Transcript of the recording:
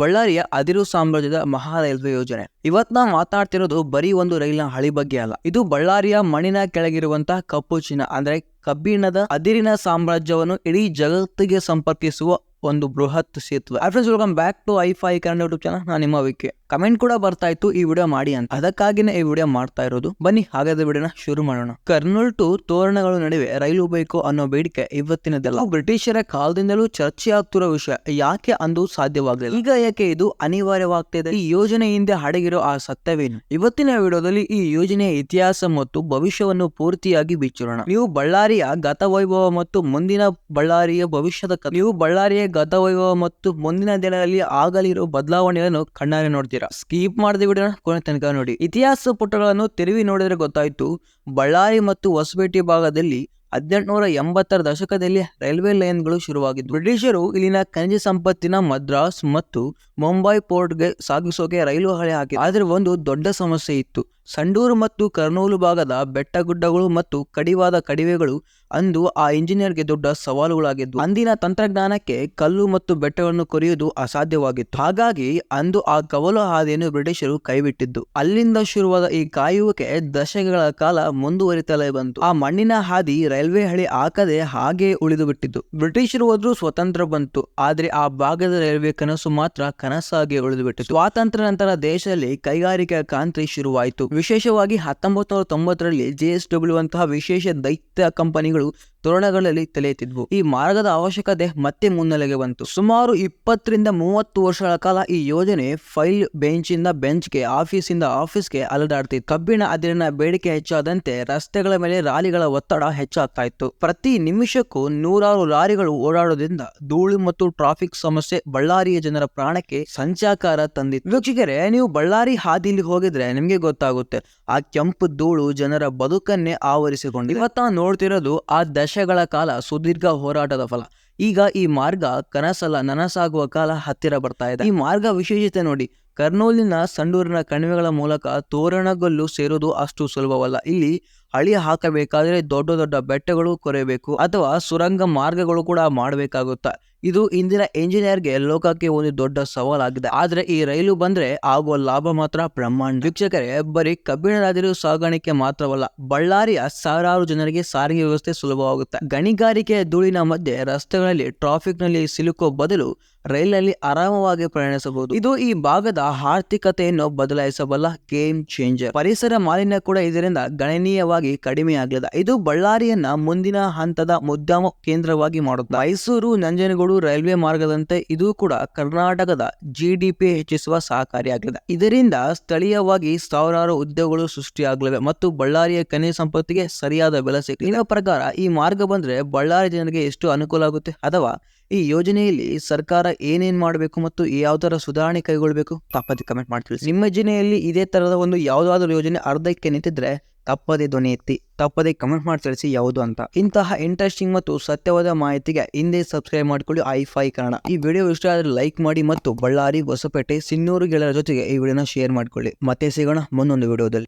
ಬಳ್ಳಾರಿಯ ಅದಿರು ಸಾಮ್ರಾಜ್ಯದ ಮಹಾ ರೈಲ್ವೆ ಯೋಜನೆ. ಇವತ್ತು ನಾವು ಮಾತಾಡ್ತಿರೋದು ಬರೀ ಒಂದು ರೈಲಿನ ಹಳಿ ಬಗ್ಗೆ ಅಲ್ಲ. ಇದು ಬಳ್ಳಾರಿಯ ಮಣ್ಣಿನ ಕೆಳಗಿರುವಂತಹ ಕಪ್ಪು ಚಿನ್ನ, ಅಂದ್ರೆ ಕಬ್ಬಿಣದ ಅದಿರಿನ ಸಾಮ್ರಾಜ್ಯವನ್ನು ಇಡೀ ಜಗತ್ತಿಗೆ ಸಂಪರ್ಕಿಸುವ ಒಂದು ಬೃಹತ್ ಸೇತುವೆ. Friends welcome back to I Fi Kannada YouTube channel ನಾನು ನಿಮ್ಮ ವಿಕೆ. ಕಮೆಂಟ್ ಕೂಡ ಬರ್ತಾ ಇತ್ತು ಈ ವಿಡಿಯೋ ಮಾಡಿ ಅಂತ. ಅದಕ್ಕಾಗಿನೇ ಈ ವಿಡಿಯೋ ಮಾಡ್ತಾ ಇರೋದು. ಬನ್ನಿ, ಹಾಗಾದ್ರೆ ವಿಡಿಯೋನ ಶುರು ಮಾಡೋಣ. ಕರ್ನೂಲ್ ಟು ತೋರಣಗಳ ನಡುವೆ ರೈಲು ಬೇಕು ಅನ್ನೋ ಬೇಡಿಕೆ ಇವತ್ತಿನದೆಲ್ಲ. ಬ್ರಿಟಿಷರ ಕಾಲದಿಂದಲೂ ಚರ್ಚೆ ವಿಷಯ. ಯಾಕೆ ಅಂದು ಸಾಧ್ಯವಾಗಲಿಲ್ಲ? ಈಗ ಯಾಕೆ ಇದು ಅನಿವಾರ್ಯವಾಗ್ತಿದೆ? ಈ ಯೋಜನೆ ಹಿಂದೆ ಅಡಗಿರೋ ಆ ಸತ್ಯವೇನು? ಇವತ್ತಿನ ವಿಡಿಯೋದಲ್ಲಿ ಈ ಯೋಜನೆಯ ಇತಿಹಾಸ ಮತ್ತು ಭವಿಷ್ಯವನ್ನು ಪೂರ್ತಿಯಾಗಿ ಬಿಚ್ಚಿರೋಣ ನೀವು ಬಳ್ಳಾರಿಯ ಗತ ವೈಭವ ಮತ್ತು ಮುಂದಿನ ಬಳ್ಳಾರಿಯ ಭವಿಷ್ಯದ. ನೀವು ಬಳ್ಳಾರಿಯ ಗತವೈಭವ ಮತ್ತು ಮುಂದಿನ ದಿನಗಳಲ್ಲಿ ಆಗಲಿರೋ ಬದಲಾವಣೆಗಳನ್ನು ಕಣ್ಣಾರೆ ನೋಡ್ತೀರಾ? ಸ್ಕೀಪ್ ಮಾಡದೆ ಬಿಡೋಣ, ಕೊನೆ ತನಕ ನೋಡಿ. ಇತಿಹಾಸ ಪುಟಗಳನ್ನು ತಿರುವಿ ನೋಡಿದ್ರೆ ಗೊತ್ತಾಯ್ತು, ಬಳ್ಳಾರಿ ಮತ್ತು ಹೊಸಪೇಟೆ ಭಾಗದಲ್ಲಿ ಹದಿನೆಂಟುನೂರ ಎಂಬತ್ತರ ದಶಕದಲ್ಲಿ ರೈಲ್ವೆ ಲೈನ್ಗಳು ಶುರುವಾಗಿದ್ದು ಬ್ರಿಟಿಷರು ಇಲ್ಲಿನ ಖನಿಜ ಸಂಪತ್ತಿನ ಮದ್ರಾಸ್ ಮತ್ತು ಮುಂಬೈ ಪೋರ್ಟ್ಗೆ ಸಾಗಿಸೋಕೆ ರೈಲು ಹಳೆ ಹಾಕಿ ಆದರೆ ಒಂದು ದೊಡ್ಡ ಸಮಸ್ಯೆ ಇತ್ತು. ಸಂಡೂರು ಮತ್ತು ಕರ್ನೂಲು ಭಾಗದ ಬೆಟ್ಟಗುಡ್ಡಗಳು ಮತ್ತು ಕಡಿವಾದ ಕಡಿವೆಗಳು ಅಂದು ಆ ಇಂಜಿನಿಯರ್ಗೆ ದೊಡ್ಡ ಸವಾಲುಗಳಾಗಿದ್ದವು ಅಂದಿನ ತಂತ್ರಜ್ಞಾನಕ್ಕೆ ಕಲ್ಲು ಮತ್ತು ಬೆಟ್ಟಗಳನ್ನು ಕೊರೆಯುವುದು ಅಸಾಧ್ಯವಾಗಿತ್ತು. ಹಾಗಾಗಿ ಅಂದು ಆ ಕವಲು ಹಾದಿಯನ್ನು ಬ್ರಿಟಿಷರು ಕೈಬಿಟ್ಟಿದ್ದು. ಅಲ್ಲಿಂದ ಶುರುವಾದ ಈ ಕಾಯುವಿಕೆ ದಶಕಗಳ ಕಾಲ ಮುಂದುವರಿತಲೇ ಬಂತು. ಆ ಮಣ್ಣಿನ ಹಾದಿ ರೈಲ್ವೆ ಹಳಿ ಹಾಕದೆ ಹಾಗೆ ಉಳಿದು ಬಿಟ್ಟಿದ್ದು ಬ್ರಿಟಿಷರು ಹೋದ್ರೂ ಸ್ವತಂತ್ರ ಬಂತು. ಆದ್ರೆ ಆ ಭಾಗದ ರೈಲ್ವೆ ಕನಸು ಮಾತ್ರ ಕನಸಾಗಿ ಉಳಿದು ಬಿಟ್ಟಿತ್ತು ಸ್ವಾತಂತ್ರ್ಯ ನಂತರ ದೇಶದಲ್ಲಿ ಕೈಗಾರಿಕಾ ಕ್ರಾಂತಿ ಶುರುವಾಯಿತು. ವಿಶೇಷವಾಗಿ ಹತ್ತೊಂಬತ್ತು ನೂರ ತೊಂಬತ್ತರಲ್ಲಿ ಜೆ ಎಸ್ ಡಬ್ಲ್ಯೂ ಅಂತಹ ವಿಶೇಷ ದೈತ್ಯ ಕಂಪನಿಗಳು ತೋರಣಗಳಲ್ಲಿ ತಲೆ ಎತ್ತಿದ್ವು ಈ ಮಾರ್ಗದ ಅವಶ್ಯಕತೆ ಮತ್ತೆ ಮುನ್ನೆಲೆಗೆ ಬಂತು. ಸುಮಾರು ಇಪ್ಪತ್ತರಿಂದ ಮೂವತ್ತು ವರ್ಷಗಳ ಕಾಲ ಈ ಯೋಜನೆ ಫೈಲ್ ಬೆಂಚಿಂದ ಬೆಂಚ್ಗೆ, ಆಫೀಸಿಂದ ಆಫೀಸ್ಗೆ ಅಲದಾಡ್ತಿತ್ತು. ಕಬ್ಬಿಣ ಅದಿರಿನ ಬೇಡಿಕೆ ಹೆಚ್ಚಾದಂತೆ ರಸ್ತೆಗಳ ಮೇಲೆ ರಾಲಿಗಳ ಒತ್ತಡ ಹೆಚ್ಚಾಗ್ತಾ ಇತ್ತು. ಪ್ರತಿ ನಿಮಿಷಕ್ಕೂ ನೂರಾರು ಲಾರಿಗಳು ಓಡಾಡೋದ್ರಿಂದ ಧೂಳು ಮತ್ತು ಟ್ರಾಫಿಕ್ ಸಮಸ್ಯೆ ಬಳ್ಳಾರಿಯ ಜನರ ಪ್ರಾಣಕ್ಕೆ ಸಂಚಾಕಾರ ತಂದಿತ್ತು. ವೀಕ್ಷಕರೇ, ನೀವು ಬಳ್ಳಾರಿ ಹಾದಿಲಿ ಹೋಗಿದ್ರೆ ನಿಮ್ಗೆ ಗೊತ್ತಾಗುತ್ತೆ. ಆ ಕೆಂಪು ಧೂಳು ಜನರ ಬದುಕನ್ನೇ ಆವರಿಸಿಕೊಂಡಿದೆ. ಇವತ್ತ ನೋಡ್ತಿರೋದು ಆ ದಶಗಳ ಕಾಲ ಸುದೀರ್ಘ ಹೋರಾಟದ ಫಲ. ಈಗ ಈ ಮಾರ್ಗ ಕನಸಲ್ಲ ನನಸಾಗುವ ಕಾಲ ಹತ್ತಿರ ಬರ್ತಾ ಇದೆ. ಈ ಮಾರ್ಗ ವಿಶೇಷತೆ ನೋಡಿ, ಕರ್ನೂಲಿನ ಸಂಡೂರಿನ ಕಣಿವೆಗಳ ಮೂಲಕ ತೋರಣಗಲ್ಲು ಸೇರೋದು ಅಷ್ಟು ಸುಲಭವಲ್ಲ. ಇಲ್ಲಿ ಹಳಿ ಹಾಕಬೇಕಾದರೆ ದೊಡ್ಡ ದೊಡ್ಡ ಬೆಟ್ಟಗಳು ಕೊರೆಯಬೇಕು ಅಥವಾ ಸುರಂಗ ಮಾರ್ಗಗಳು ಕೂಡ ಮಾಡಬೇಕಾಗುತ್ತಾ. ಇದು ಇಂದಿನ ಇಂಜಿನಿಯರ್ಗೆ ಲೋಕಕ್ಕೆ ಒಂದು ದೊಡ್ಡ ಸವಾಲಾಗಿದೆ. ಆದರೆ ಈ ರೈಲು ಬಂದ್ರೆ ಆಗುವ ಲಾಭ ಮಾತ್ರ ಬ್ರಹ್ಮಾಂಡ. ವೀಕ್ಷಕರೇ, ಬರೀ ಕಬ್ಬಿಣದಾದಿರು ಸಾಗಾಣಿಕೆ ಮಾತ್ರವಲ್ಲ, ಬಳ್ಳಾರಿಯ ಸಾವಿರಾರು ಜನರಿಗೆ ಸಾರಿಗೆ ವ್ಯವಸ್ಥೆ ಸುಲಭವಾಗುತ್ತೆ. ಗಣಿಗಾರಿಕೆಯ ಧೂಳಿನ ಮಧ್ಯೆ ರಸ್ತೆಗಳಲ್ಲಿ ಟ್ರಾಫಿಕ್ನಲ್ಲಿ ಸಿಲುಕೋ ಬದಲು ರೈಲಿನಲ್ಲಿ ಆರಾಮವಾಗಿ ಪ್ರಯಾಣಿಸಬಹುದು. ಇದು ಈ ಭಾಗದ ಆರ್ಥಿಕತೆಯನ್ನು ಬದಲಾಯಿಸಬಲ್ಲ ಗೇಮ್ ಚೇಂಜರ್ ಪರಿಸರ ಮಾಲಿನ್ಯ ಕೂಡ ಇದರಿಂದ ಗಣನೀಯವಾಗಿ ಕಡಿಮೆಯಾಗಲಿದೆ ಇದು ಬಳ್ಳಾರಿಯನ್ನ ಮುಂದಿನ ಹಂತದ ಮುದ್ದಾಮ ಕೇಂದ್ರವಾಗಿ ಮಾಡುತ್ತೆ. ಮೈಸೂರು, ನಂಜನಗೂಡು ರೈಲ್ವೆ ಮಾರ್ಗದಂತೆ ಇದು ಕೂಡ ಕರ್ನಾಟಕದ ಜಿಡಿಪಿ ಹೆಚ್ಚಿಸುವ ಸಹಕಾರಿಯಾಗಲಿದೆ ಇದರಿಂದ ಸ್ಥಳೀಯವಾಗಿ ಸಾವಿರಾರು ಉದ್ಯೋಗಗಳು ಸೃಷ್ಟಿಯಾಗಲಿವೆ ಮತ್ತು ಬಳ್ಳಾರಿಯ ಖನಿಜ ಸಂಪತ್ತಿಗೆ ಸರಿಯಾದ ಬೆಲೆ ಸಿಗಲಿ ಪ್ರಕಾರ ಈ ಮಾರ್ಗ ಬಂದ್ರೆ ಬಳ್ಳಾರಿ ಜನರಿಗೆ ಎಷ್ಟು ಅನುಕೂಲ ಆಗುತ್ತೆ? ಅಥವಾ ಈ ಯೋಜನೆಯಲ್ಲಿ ಸರ್ಕಾರ ಏನೇನ್ ಮಾಡಬೇಕು ಮತ್ತು ಯಾವ ಥರ ಸುಧಾರಣೆ ಕೈಗೊಳ್ಳಬೇಕು ತಪ್ಪದೆ ಕಮೆಂಟ್ ಮಾಡ್ತೀವಿ. ನಿಮ್ಮ ಯೋಜನೆಯಲ್ಲಿ ಇದೇ ಥರದ ಒಂದು ಯಾವುದಾದ್ರೂ ಯೋಜನೆ ಅರ್ಧಕ್ಕೆ ನಿಂತಿದ್ರೆ ತಪ್ಪದೆ ಧ್ವನಿ ಎತ್ತಿ, ತಪ್ಪದೆ ಕಮೆಂಟ್ ಮಾಡಿ ತಿಳಿಸಿ ಯಾವುದು ಅಂತ. ಇಂತಹ ಇಂಟ್ರೆಸ್ಟಿಂಗ್ ಮತ್ತು ಸತ್ಯವಾದ ಮಾಹಿತಿಗೆ ಹಿಂದೆ ಸಬ್ಸ್ಕ್ರೈಬ್ ಮಾಡಿಕೊಳ್ಳಿ ಐ ಫೈ ಕನ್ನಡ ಈ ವಿಡಿಯೋ ಇಷ್ಟ ಆದರೆ ಲೈಕ್ ಮಾಡಿ ಮತ್ತು ಬಳ್ಳಾರಿ ಹೊಸಪೇಟೆ ಸಿನ್ನೂರು ಗೆಳೆಯರ ಜೊತೆಗೆ ಈ ವಿಡಿಯೋನ ಶೇರ್ ಮಾಡಿಕೊಳ್ಳಿ. ಮತ್ತೆ ಸಿಗೋಣ ಮುಂದೊಂದು ವಿಡಿಯೋದಲ್ಲಿ